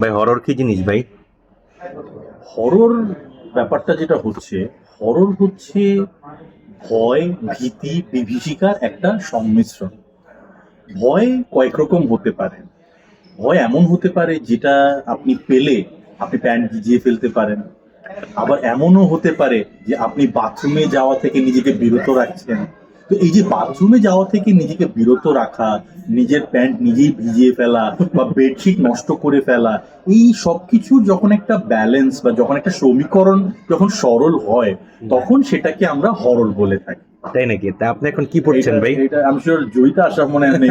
ভাই হরর কি জিনিস ভাই? হরর ব্যাপারটা যেটা হচ্ছে হরর হচ্ছে ভয়, ভীতি, বিভীষিকার একটা সংমিশ্রণ। ভয় কয়েক রকম হতে পারে। ভয় এমন হতে পারে যেটা আপনি পেলে আপনি প্যান্ট ভিজিয়ে ফেলতে পারেন। আবার এমনও হতে পারে যে আপনি বাথরুমে যাওয়া থেকে নিজেকে বিরত রাখছেন। তো এই যে বাথরুমে যাওয়া থেকে নিজেকে বিরত রাখা নিজের প্যান্ট নিজেই ভিজিয়ে ফেলা বা বেডশিট নষ্ট করে ফেলা এই সব কিছুর যখন একটা ব্যালেন্স বা যখন একটা সমীকরণ যখন সরল হয় তখন সেটাকে আমরা হরল বলে থাকি। তাই নাকি? তা আপনি এখন কি পড়ছেন ভাই? এটা আমি শিওর জয়িতা আসার মনে নেই।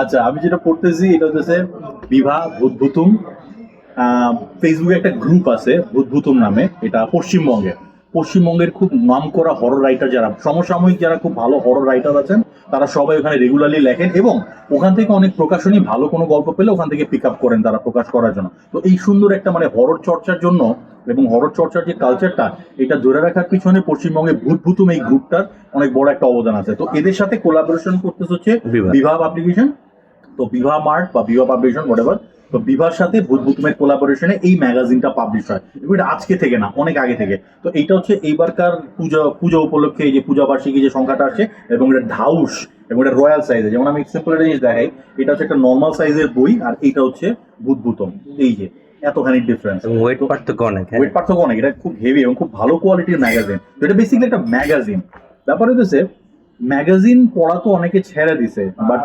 আচ্ছা আমি যেটা পড়তেছি এটা হচ্ছে বিভা ভূতভূতুম। ফেসবুকে একটা গ্রুপ আছে ভূতভূতুম নামে এটা পশ্চিমবঙ্গে পশ্চিমবঙ্গের খুব নাম করা হরর রাইটার যারা সমসাময়িক যারা খুব ভালো হরর রাইটার আছেন তারা সবাই ওখানে রেগুলারলি লেখেন এবং ওখান থেকে অনেক প্রকাশনী ভালো কোনো গল্প পেলে ওখান থেকে পিক আপ করেন তারা প্রকাশ করার জন্য তো এই সুন্দর একটা মানে হরর চর্চার জন্য এবং হরর চর্চার যে কালচারটা এটা ধরে রাখার পিছনে পশ্চিমবঙ্গে ভূতভূতুম এই গ্রুপটার অনেক বড় একটা অবদান আছে তো এদের সাথে কোলাবোরেশন করতে হচ্ছে বিভা। বিবাহ অ্যাপ্লিকেশন তো বিভা মার্ট বা বিভা পাবলিকেশন হোয়াট তো বিভার সাথে ভূতভূতুমের কোলাবোরেশনে এই ম্যাগাজিনটা পাবলিশ হয়। এবং এটা আজকে থেকে না অনেক আগে থেকে। তো এইটা হচ্ছে এইবারকার পূজা পূজা উপলক্ষে এই যে পূজা বার্ষিকী যে সংখ্যাটা আসছে এবং এটা ঢাউস এবং এটা রয়্যাল সাইজে যেমন আমি সিম্পল একটা জিনিস দেখাই এটা হচ্ছে একটা নর্মাল সাইজের বই আর এইটা হচ্ছে ভূতভূতম এই যে এতখানি ডিফারেন্স ওয়েট পার্থক্য অনেক হ্যাঁ। ওয়েট পার্থক্য অনেক এটা খুব হেভি এবং খুব ভালো কোয়ালিটির ম্যাগাজিন তো এটা বেসিক্যালি একটা ম্যাগাজিন ব্যাপার হচ্ছে ম্যাগাজিন পড়া তো অনেকে ছেড়ে দিছে বাট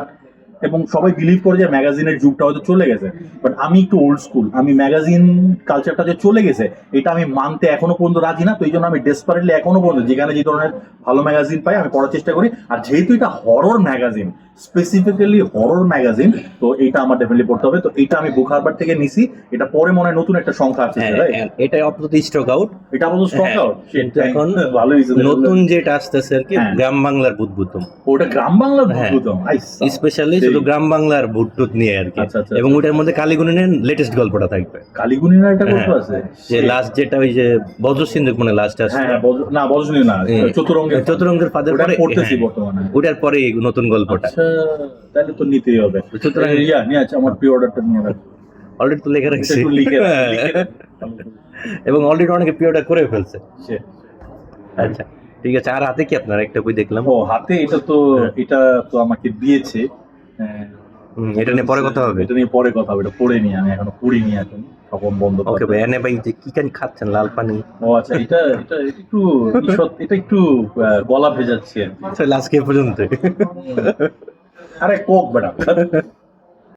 এবং সবাই বিলিভ করে যে ম্যাগাজিনের যুগটা হয়তো চলে গেছে। বাট আমি একটু ওল্ড স্কুল আমি ম্যাগাজিন কালচারটা যে চলে গেছে, এটা আমি মানতে এখনও পর্যন্ত রাজি না, তো এই জন্য আমি ডেসপারেটলি এখনও পর্যন্ত যেখানে যে ধরনের ভালো ম্যাগাজিন পাই, আমি পড়ার চেষ্টা করি। আর যেহেতু এটা horror magazine specifically horror magazine তো এটা আমার ডেফিনেটলি পড়তে হবে। তো এটা আমি বুক হারবার থেকে নিছি। এটা পরে মনে হয় নতুন একটা সংখ্যা আছে হ্যাঁ? হ্যাঁ, এটা আপাতত স্টক আউট এটা আমাদের স্টক আউট এখন ভালো নতুন যেটা আসতেছে আর কি হ্যাঁ। গ্রাম বাংলার ভূতভূতম। ওটা গ্রাম বাংলার। ভূতম স্পেশালি শুধু গ্রাম বাংলার ভূতটুত নিয়ে আর কি। আচ্ছা, আচ্ছা, এবং ওটার মধ্যে কালীগুণের লেটেস্ট গল্পটা থাকবে। কালীগুনির একটা গল্প আছে? যে লাস্ট যেটা ওই যে বজ্র সিন্ধুক মানে লাস্ট আছে না বজ্রনী না চতুরঙ্গের চতুরঙ্গের ওটা পরে পড়তেছি বর্তমানে। ওটার পরে নতুন গল্পটা। আচ্ছা। তাহলে তো নিতেই হবে। সুতরাং ইয়া নিয়ে আছে আমার প্রি অর্ডারটা নিয়ে রাখো। অলরেডি তো লেখা রাখছি। লিখে হ্যাঁ। এবং অলরেডি অনেকে পিওটা করে ফেলছে। আচ্ছা ঠিক আছে। আর হাতে কি আপনার? একটা বই দেখলাম। ও হাতে এটা তো এটা তো আমাকে দিয়েছে। হ্যাঁ, এটা নিয়ে পরে কথা হবে। এটা নিয়ে পরে কথা হবে। এটা পড়ে নি আমি এখনও পড়িনি এখন। তখন বন্ধ ওকে ভাই এনে ভাই যে কি কানি খাচ্ছেন? লাল পানি। ও আচ্ছা এটা এটা একটু এটা একটু গলা ভেজাচ্ছে কি। আজকে পর্যন্ত? আরে কোক বেটা